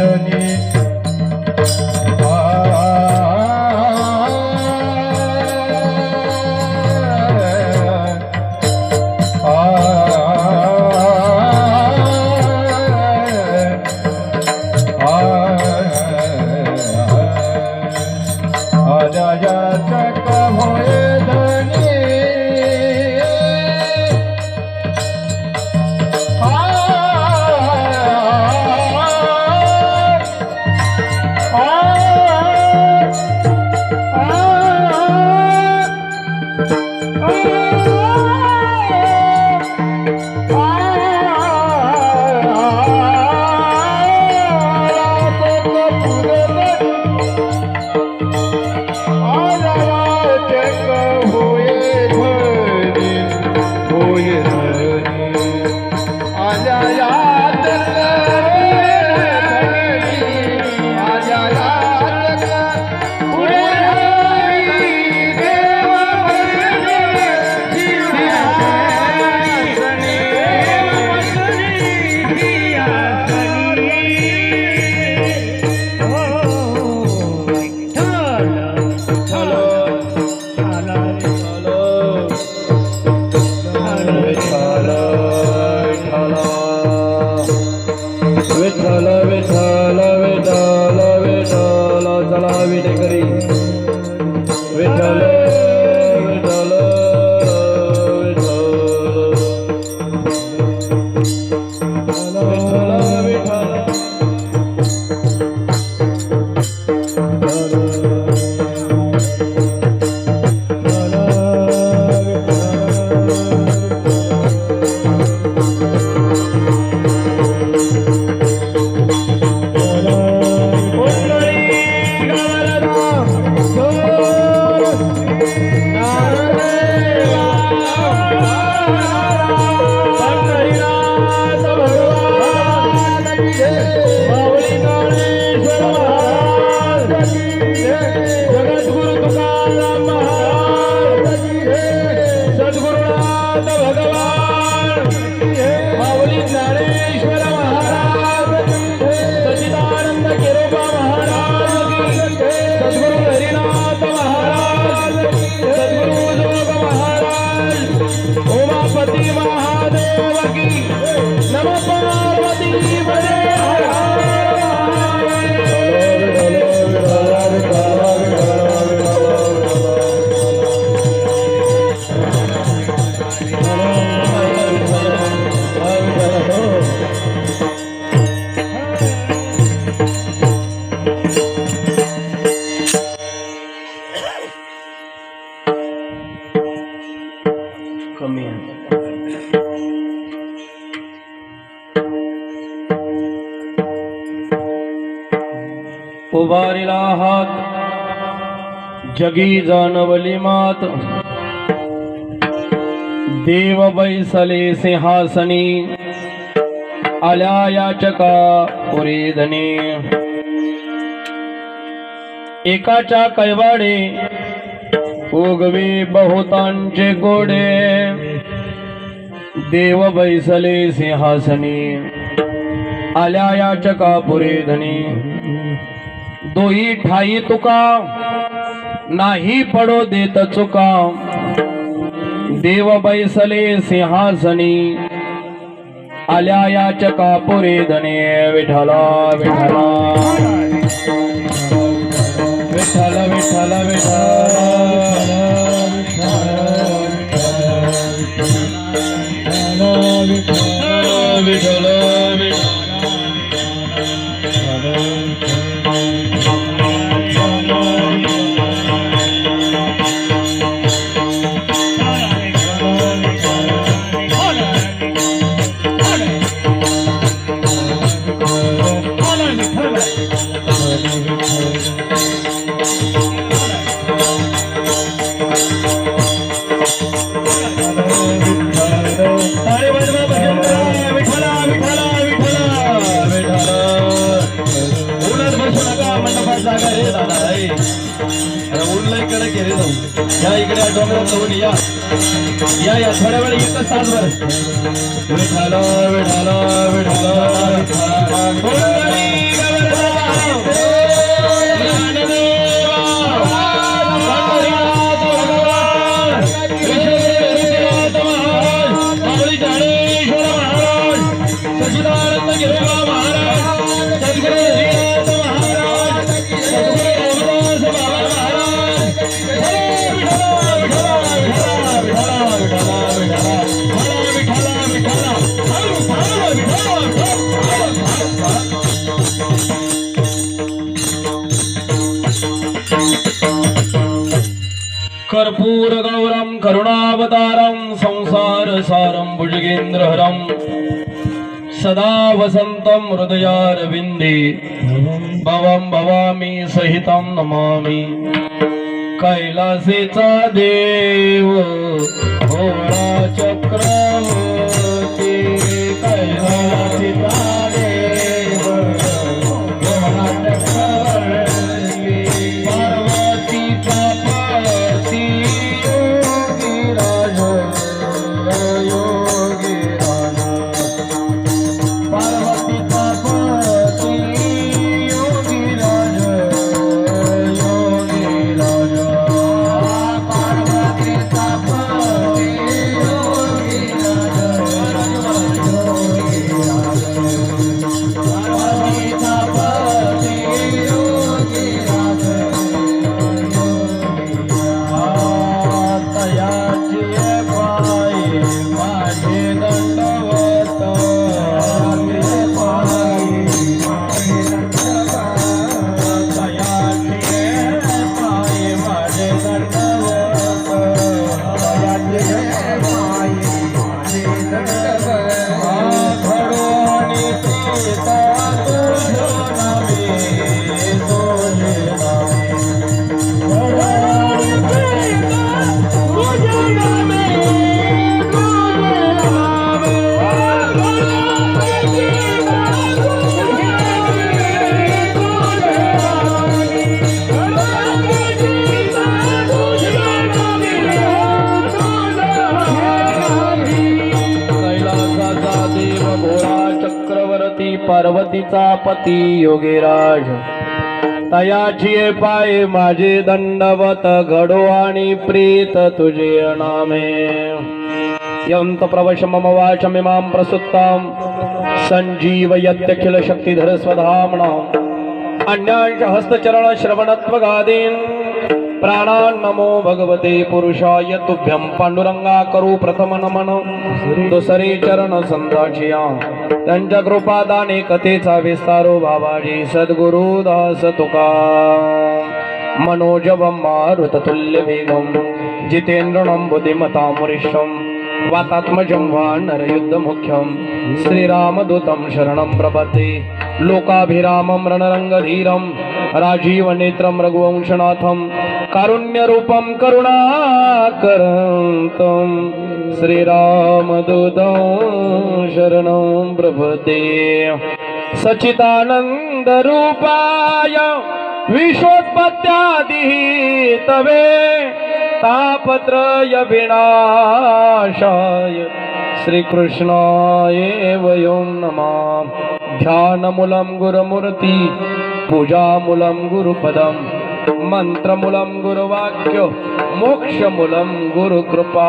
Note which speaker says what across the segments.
Speaker 1: होय धनी भगवान. माऊली ज्ञानेश्वर जगी जानवली मात। देव बैसले सिंहासनी। आल्या याचका पुरेधनी एकाच्या कैवाडे उगवे बहुतांचे गोडे। देव बैसले सिंहासनी। आल्या याचका पुरेधनी दोही ठाई तुका। नाही पडो देत चुका. देव बैसले सिंहासनी आल्या याच कापुरे धने विठला विठला विठ्ठल. विठ्ठल विठ्ठल विठ्ठल. जागा रे दादा आहे
Speaker 2: उरला इकडे गेले जाऊ. या इकडे आठवड्यावर जाऊन या. या या थोड्या वेळ येत साजवर
Speaker 1: विठाला विठाला विठाला
Speaker 2: पुंडलिक
Speaker 1: कर्पूर गौरम करुणावतारम संसार सारम सदा वसंतम हृदयारविंदे भवम भवामी सहितं नमामि। कैलासेचा देव होणा चक्रवर्ती कैलासेचा तिचा पती योगीराज. तयाची पाय माझे दंडवत घडो आणि प्रीत तुझे नामे. यंत प्रवश मम वाचमिमां प्रसुत्तां संजीवयत्यखिल शक्तिधर स्वधामना. अन्यांश हस्तचरण श्रवणत्व गादीन प्राणान् नमो भगवते पुरुषाय तुभ्यं पांडुरंगा करू प्रथम नमन दुसरे चरण संताचिया त्यांच्या कृपादाने कथेचा विस्तारो बाबाजी सद्गुरु दास तुका मनोजवं मारुततुल्य वेगं जितेन्द्रणं बुद्धिमतामुरिष्यं वातात्मजं वा नरयुद्धमुख्यं श्रीरामदूतं शरणं प्रपद्ये लोकाभिरामं रणरङ्गधीरं राजीवनेत्रं रघुवंशनाथं कारुण्यरूपं करुणाकरन्तं श्रीरामदूतं शरणं प्रपद्ये सचितानन्दरूपाय विश्वोत्पत्त्यादिः तवे तापत्रय विनाशाय श्रीकृष्णाय वयं नमः। ध्यानमूलं गुरुमूर्ति पूजामूलं गुरुपदम्। गुरुपदं मंत्रमूलं गुरुवाक्य गुरु कृपा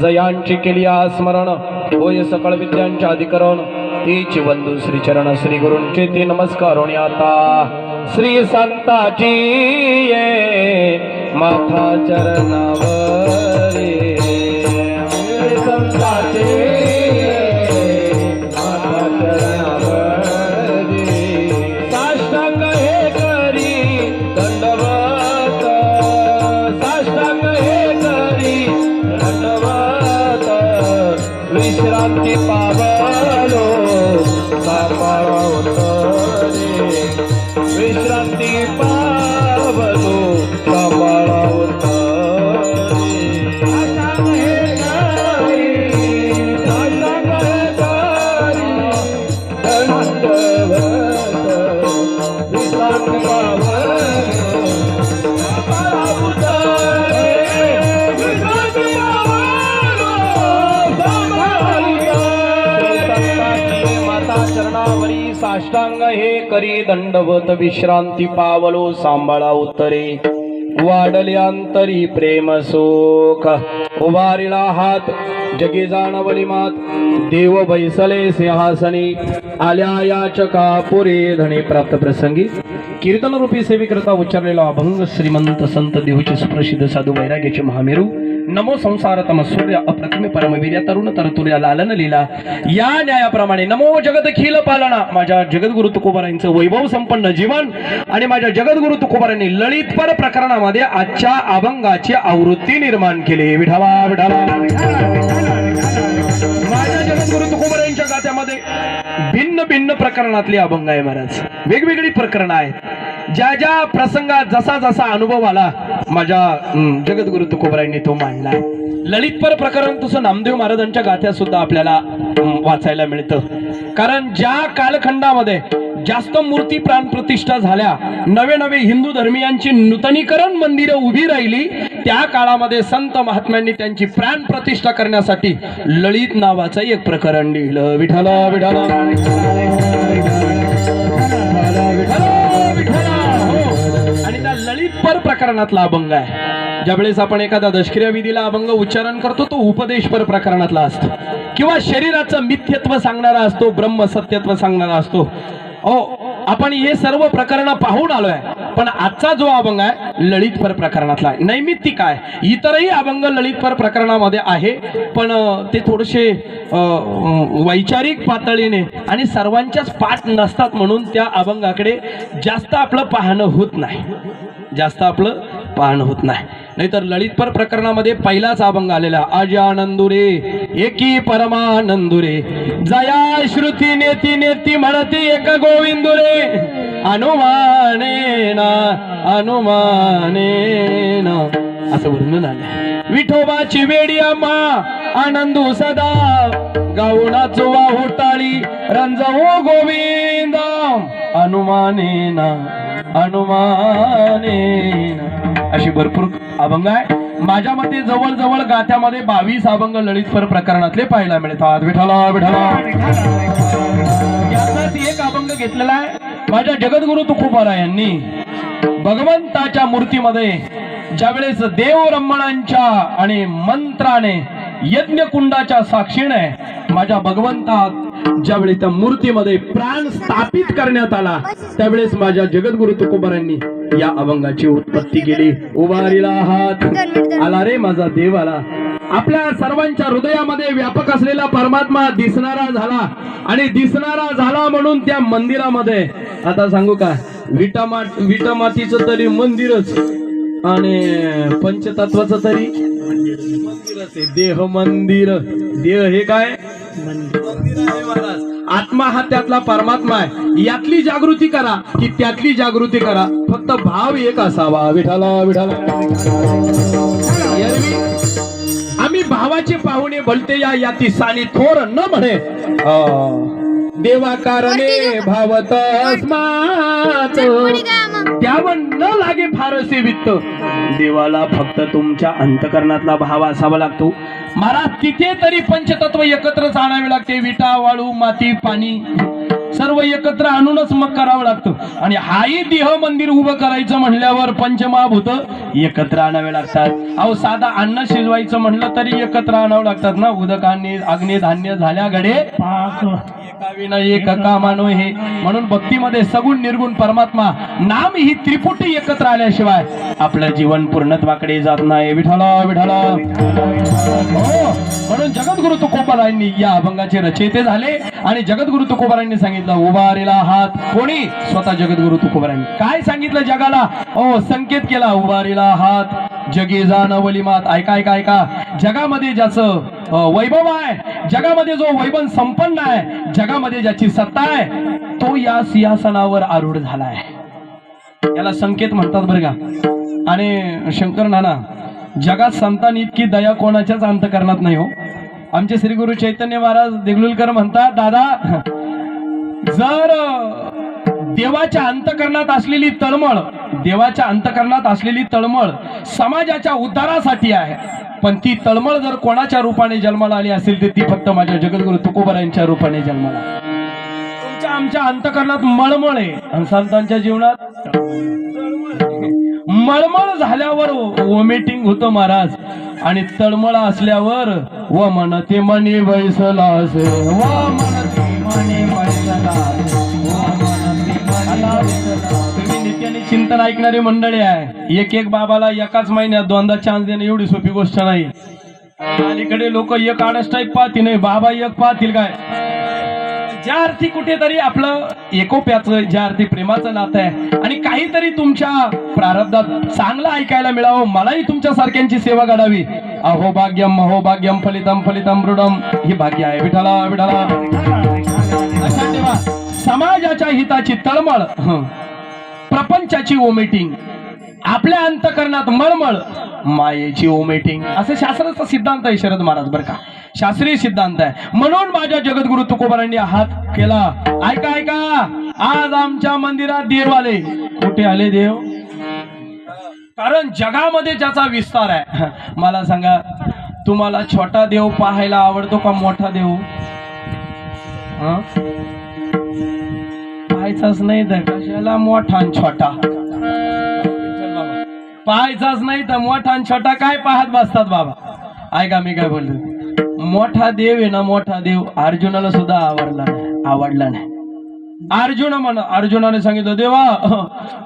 Speaker 1: जयांची केली स्मरण होय सकळ विद्यांचे अधिकरण। तीच बंधू श्री चरण श्री गुरूंचे ते नमस्कार आता। श्री संताची ये माथा चरणावरी हे करी दंडवत विश्रांती पावलो सांभाळा उत्तरे. वाढले अंतरी प्रेम सुख. उभारिला हात जगी जाणवली मात. देव बैसले सिंहासनी. आल्या याचका पुरे धणी प्राप्त प्रसंगी. कीर्तन रूपी सेवेकरता उच्चारलेला अभंग श्रीमंत संत देहूचे सुप्रसिद्ध साधू वैराग्याचे महामेरू नमो संसार तम सूर्य अप्रतिम परमवीर या तरुण तरतुर्या लालन लीला. या न्यायाप्रमाणे नमो जगत खिल पालना. माझ्या जगद्गुरु तुकोबारांचं वैभव संपन्न जीवन आणि माझ्या जगद्गुरु तुकोबारांनी ललितपर प्रकरणामध्ये आजच्या अभंगाची आवृत्ती निर्माण केली. विठावा विठावा तुकोबारांच्या त्यामध्ये भिन्न भिन्न प्रकरणातले अभंग आहे महाराज. वेगवेगळी प्रकरणं आहेत. ज्या ज्या प्रसंगात जसा जसा अनुभव आला माझ्या हं, जगद्गुरु तुकोबरायांनी तो मांडला. ललितपर प्रकरण तसं नामदेव महाराजांच्या गाथ्या सुद्धा आपल्याला वाचायला मिळतं. कारण ज्या कालखंडामध्ये जास्त मूर्ती प्राणप्रतिष्ठा झाल्या. नवे नवे हिंदू धर्मियांची नूतनीकरण मंदिरं उभी राहिली. त्या काळामध्ये संत महात्म्यांनी त्यांची प्राण प्रतिष्ठा करण्यासाठी ललित नावाचं एक प्रकरण लिहिलं. विठाला विठाला आणि त्या ललितपर प्रकरणातला अभंग आहे. ज्यावेळेस आपण एखाद्या दशक्रिया विधीला अभंग उच्चारण करतो तो उपदेशपर प्रकरणातला असतो. किंवा शरीराचं मिथ्यत्व सांगणारा असतो ब्रह्म सत्यत्व सांगणारा असतो. ओ आपण हे सर्व प्रकरण पाहून आलोय. पण आजचा जो अभंग आहे ललितपर प्रकरणातला आहे. नैमित्तिक आहे. इतरही अभंग ललितपर प्रकरणामध्ये आहे पण ते थोडेसे वैचारिक पातळीने आणि सर्वांच्याच पाठ नसतात म्हणून त्या अभंगाकडे जास्त आपलं पाहणं होत नाही. जास्त आपलं पाहणं होत नाही. नाहीतर ललितपर प्रकरणामध्ये पहिलाच अभंग आलेला अजानंदुरे एकी परमानंदुरे. जया श्रुती नेती नेती म्हणती एक गोविंदुरे. अनुमाने ना अनुमाने ना असं वर्णन आलं. विठोबाची वेडी अम्मा आनंदू सदा. गावणा चुवा टाळी रंजवो गोविंद अनुमाने ना अनुमाने ना अशी भरपूर अभंग आहे. माझ्या मते जवळ जवळ गाथ्यामध्ये बावीस अभंग ललितपर प्रकरणातले पाहायला मिळतात. विठाला विठाला याचाच एक अभंग घेतलेला आहे. माझ्या जगद्गुरु तुकोबारा यांनी भगवंताच्या मूर्तीमध्ये ज्यावेळेस देव ब्रह्मणांच्या आणि मंत्राने यज्ञकुंडाच्या साक्षीने माझ्या भगवंतात ज्यावेळी त्या मूर्तीमध्ये प्राण स्थापित करण्यात आला त्यावेळेस माझ्या जगद्गुरु तुकोबारांनी या अभंगाची उत्पत्ती केली. उभारीला हात. आला रे माझा देव आला आपल्या सर्वांच्या हृदयामध्ये व्यापक असलेला परमात्मा दिसणारा झाला आणि दिसणारा झाला म्हणून त्या मंदिरामध्ये. आता सांगू का? विटामा विटामातीचं तरी मंदिरच आणि पंचतत्वाचं तरी मंदिरच आहे. देह मंदिर. देह हे काय? आत्मा हा त्यातला परमात्मा आहे. यातली जागृती करा की त्यातली जागृती करा. फक्त भाव एक असावा. विठाला विठाला आम्ही भावाचे पाहुणे भलते या याती सानी थोर न म्हणे. देवा कारणे भावत त्यावर न लागे फारसे वित्त. देवाला फक्त तुमच्या अंतकरणातला भाव असावा लागतो. महाराज तिथे तरी पंचतत्व एकत्र आणावे लागते. विटा वाळू माती पाणी सर्व एकत्र आणूनच मग करावं लागतं. आणि हाही देह मंदिर उभं करायचं म्हणल्यावर पंचमहाभूत एकत्र आणावे लागतात. अहो साधा अन्न शिजवायचं म्हणलं तरी एकत्र आणावं लागतात ना? उदक आणि अग्नी धान्य झाल्या घडे एक कामानो हे म्हणून भक्तीमध्ये सगुण निर्गुण परमात्मा नाम ही त्रिपुटी एकत्र आल्याशिवाय आपलं जीवन पूर्णत्वाकडे जात नाही. विठाला विठाला हो, म्हणून जगद्गुरु तुकोबारायांनी या अभंगाचे रचयिते झाले आणि जगद्गुरु तुकोबारायांनी सांगितलं उभारेला हात. कोणी? स्वतः जगद्गुरु तुकोबारायांनी. काय सांगितलं जगाला? ओ संकेत केला उभारेला हात. जगी जाणवली मात. ऐका ऐका ऐका. जगामध्ये ज्याचं वैभव आहे जगामध्ये जो वैभव संपन्न आहे जगामध्ये ज्याची सत्ता आहे तो या सिंहासनावर आरूढ झाला आहे याला संकेत म्हणतात बरं का. आणि शंकर नाना जगात संतांनी इतकी दया कोणाच्याच अंतकरणात नाही हो. आमचे श्री गुरु चैतन्य महाराज देगलुलकर म्हणतात दादा जर देवाच्या अंतकरणात असलेली तळमळ देवाच्या अंतकरणात असलेली तळमळ समाजाच्या उद्धारासाठी आहे. पण ती तळमळ जर कोणाच्या रूपाने जन्माला आली असेल तर ती फक्त माझ्या जगद्गुरु तुकोबारायांच्या रूपाने जन्माला तुमच्या आमच्या अंतकरणात मळमळ आहे. आणि संतांच्या जीवनात मळमळ झाल्यावर वॉमिटिंग होतं महाराज. आणि तळमळ असल्यावर व म्हणते मनी बैसला असे. व म्हणते मनी बैसला बैसला. तुम्ही चिंतन ऐकणारी मंडळी आहे. एक एक बाबाला एकाच महिन्यात दोनदा चान्स देणं एवढी सोपी गोष्ट नाही. अलीकडे लोक एक आडस टाईप पाहतील नाही बाबा एक पाहतील काय? ज्या अर्थी कुठेतरी आपलं एकोप्याचं ज्या अर्थी प्रेमाचं नातं आहे. आणि काहीतरी तुमच्या प्रारब्धात चांगलं ऐकायला मिळावं मलाही तुमच्या सारख्यांची सेवा घडावी. अहो भाग्यम अहो भाग्यम फलितम फलितम रुडम ही भाग्य आहे विठाला विठाला समाजाच्या हिताची तळमळ. प्रपंचाची ओमेटिंग आपल्या अंतकरणात मळमळ. मायेची ओमेटिंग असं शास्त्राचा सिद्धांत आहे शरद महाराज बरं का? शास्त्रीय सिद्धांत आहे. म्हणून माझ्या जगद्गुरु तुकोबारांनी हात केला. ऐका ऐका. आज आमच्या मंदिरात देव आले. कुठे आले देव? कारण जगामध्ये ज्याचा विस्तार आहे. मला सांगा तुम्हाला छोटा देव पाहायला आवडतो का मोठा देव? हा? पाहायचाच नाही तर कशाला मोठा छोटा? पाहायचाच नाही तर मोठा आणि छोटा काय पाहत बसतात बाबा? ऐका मी काय बोलतो? मोठा देव आहे ना मोठा देव अर्जुनाला सुद्धा आवडला नाही. आवडला नाही. अर्जुन म्हण अर्जुनाने सांगितलं देवा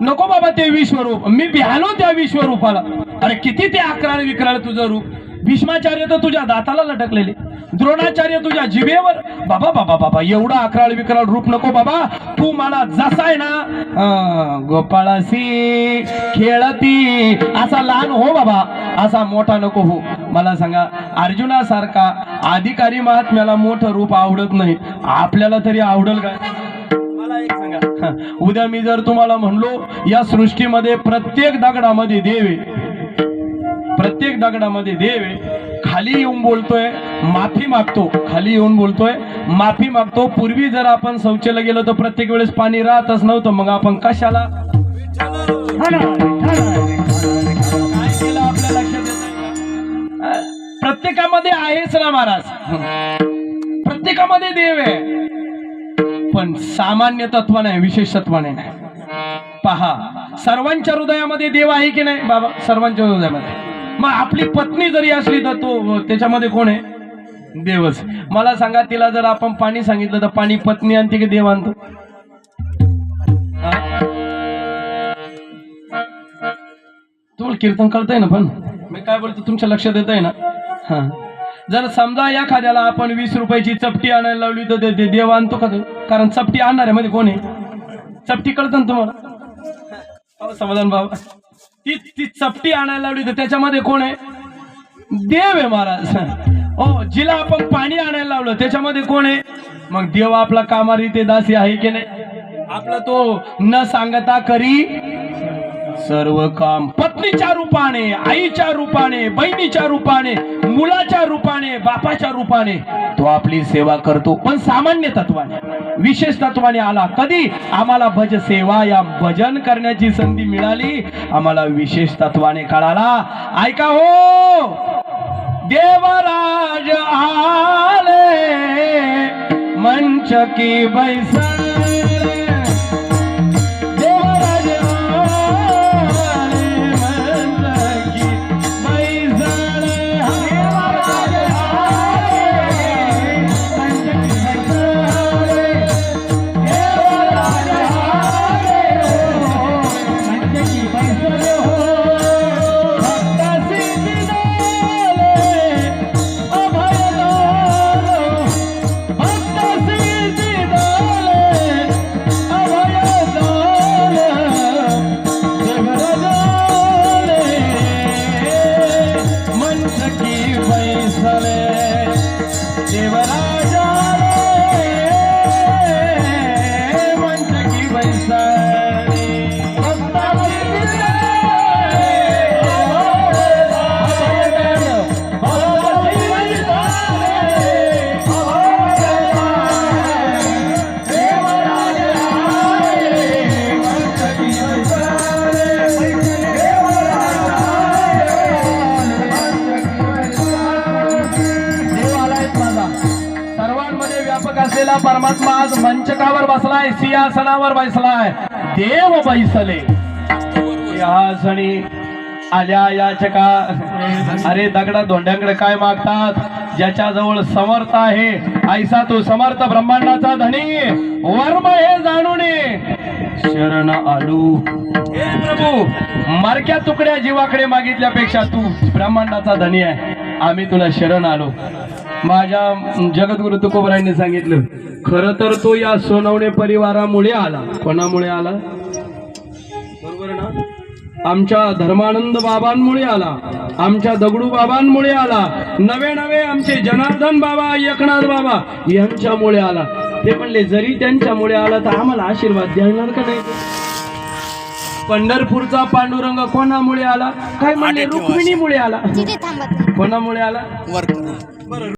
Speaker 1: नको बाबा ते विश्वरूप. मी भ्यालो त्या विश्वरूपाला. अरे किती ते अकराळ विकराळ तुझं रूप? भीष्माचार्य तर तुझ्या दाताला लटकलेले. द्रोणाचार्य तुझ्या जिभेवर. बाबा बाबा बाबा एवढा अकराळ विकराळ रूप नको बाबा. तू मला जसा आहे ना गोपाळाशी खेळती. असा लहान हो बाबा. असा मोठा नको हो. मला सांगा अर्जुनासारखा अधिकारी महात्म्याला मोठं रूप आवडत नाही. आपल्याला तरी आवडल काय मला एक सांगा. उद्या मी जर तुम्हाला म्हणलो या सृष्टीमध्ये प्रत्येक दगडामध्ये देवे प्रत्येक दगडामध्ये देवे खाली येऊन बोलतोय माफी मागतो खाली येऊन बोलतोय माफी मागतो. पूर्वी जर आपण शौचाला गेलो तर प्रत्येक वेळेस पाणी राहतच नव्हतं मग आपण कशाला? प्रत्येकामध्ये आहेच ना महाराज. प्रत्येकामध्ये देव आहे. पण सामान्य तत्व नाही विशेष तत्वाने नाही. पहा सर्वांच्या हृदयामध्ये देव आहे की नाही? बाबा सर्वांच्या हृदयामध्ये. मग आपली पत्नी जरी असली तर तो त्याच्यामध्ये कोण आहे? देवच. मला सांगा तिला जर आपण पाणी सांगितलं तर पाणी पत्नी आणते की देव आणतो? तुम्हाला कीर्तन कळतंय ना पण? मी काय बोलतो तुमच्या लक्षात येत आहे ना? हा. जर समजा एखाद्याला आपण वीस रुपयाची चपटी आणायला लावली तर देव आणतो का कारण चपटी आणणाऱ्यामध्ये कोण आहे? चपटी कळतं ना तुम्हाला? हो, समाधान बाबा ती ती चपटी आणायला लावली तर त्याच्यामध्ये कोण आहे? देव आहे महाराज. हो जिला आपण पाणी आणायला लावलं. त्याच्यामध्ये कोण आहे? मग देव आपला कामारी ते दासी आहे की नाही? आपला तो न सांगता करी सर्व काम पत्नीच्या रूपाने आईच्या रूपाने बहिणीच्या रूपाने मुलाच्या रूपाने बापाच्या रूपाने तो आपली सेवा करतो. पण सामान्य तत्वाने विशेष तत्वाने आला कधी? आम्हाला भज सेवा या भजन करण्याची संधी मिळाली. आम्हाला विशेष तत्वाने कळाला. ऐका हो. देवराज आले मंच की बैसले सिंहासनावर बैसलाय. देव बैसले. या सणी आल्या याचका अरे दगडा धोंड्याकडे काय मागतात? ज्याच्याजवळ समर्थ आहे. ऐसा तू समर्थ ब्रह्मांडाचा धनी. वर्म हे जाणून शरण आलू. हे प्रभू मारक्या तुकड्या जीवाकडे मागितल्यापेक्षा तू ब्रह्मांडाचा धनी आहे. आम्ही तुला शरण आलो. माझ्या जगद्गुरु तुकोबरायांनी सांगितलं खर तर तो या सोनवणे परिवारामुळे आला. कोणामुळे आला? बरोबर ना? आमच्या धर्मानंद बाबांमुळे आला. आमच्या दगडू बाबांमुळे आला. नवे नवे आमचे जनार्दन बाबा एकनाथ बाबा यांच्यामुळे आला. ते म्हणले जरी त्यांच्यामुळे आला तर आम्हाला आशीर्वाद देणार का नाही? पंढरपूरचा पांडुरंग कोणामुळे आला? काय म्हणले? रुक्मिणीमुळे आला.
Speaker 3: तिथे थांबत नाही.
Speaker 1: कोणामुळे आला?